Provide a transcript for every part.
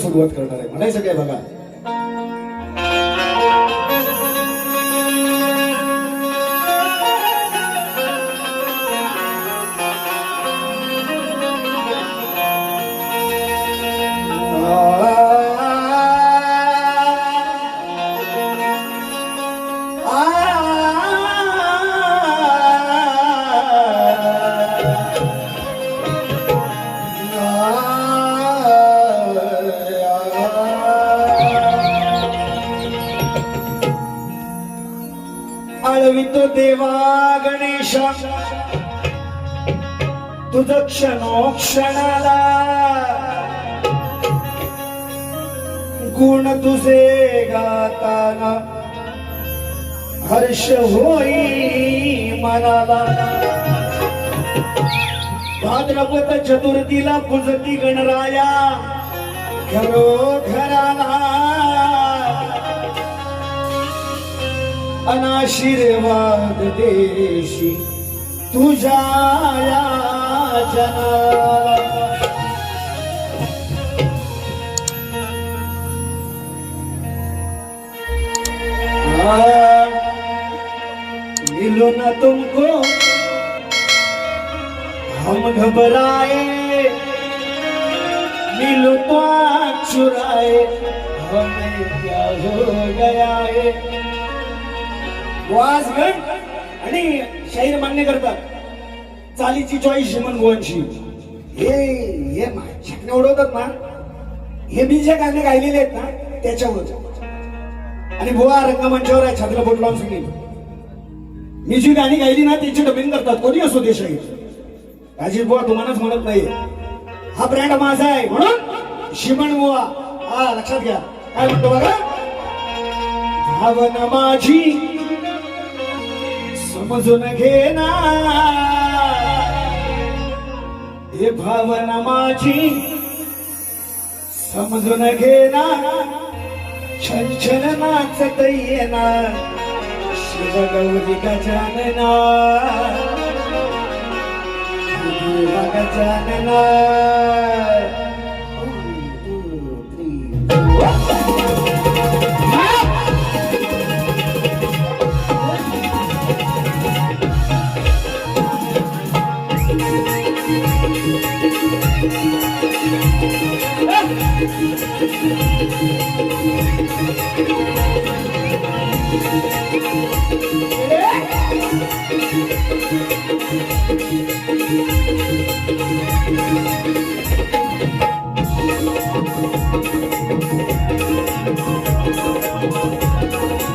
सुरुवात करणार आहे. म्हणायचं काय बघा? आळवितो देवा गणेशा. तुझ क्षणोक्षणाला गुण तुझे गाताना. हर्ष होई मनाला. भाद्रपद चतुर्थीला पुजती गणराया. खरोखर अनाशीर्वाद देशी तुझ्या या जनाला. मिलो ना तुमको. हम घबराए मिलो पाक चुराए हमें क्या हो गया है वाजगण आणि शाहीर मान्य करतात. चालीची चॉईस मन गोवंशी हे हे छाकणे उडवतात ना हे मी जे गाणे गायलेले आहेत ना त्याच्यावर. आणि बुवा रंगमंचावर आहे छात्र बोट लावून सांगेल मी जी गाणी गायली ना त्याची डबिंग करतात. कोणी असो ते शाहीर. राजीव बुवा तुम्हालाच म्हणत नाही हा ब्रँड माझा आहे. म्हणून शिमण बुवा हा लक्षात घ्या. काय म्हणतो बघा? भावना माझी समजून घेणार. हे भावना माझी समजून घेणार. छन छन नाचत येना शिव गौरी गजानना देवा गजानना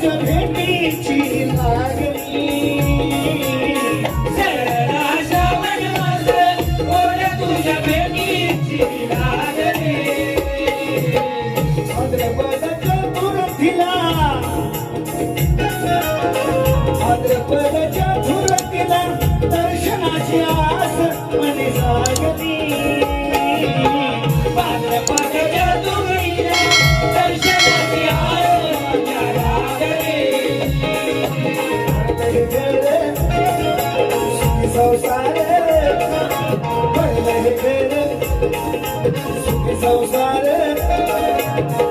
भेटीची संसार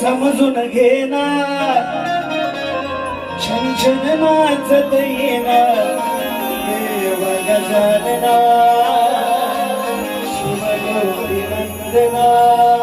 समजून घेना छन छन नाचत येना देवा गजानना. शिवगौरी वंदना.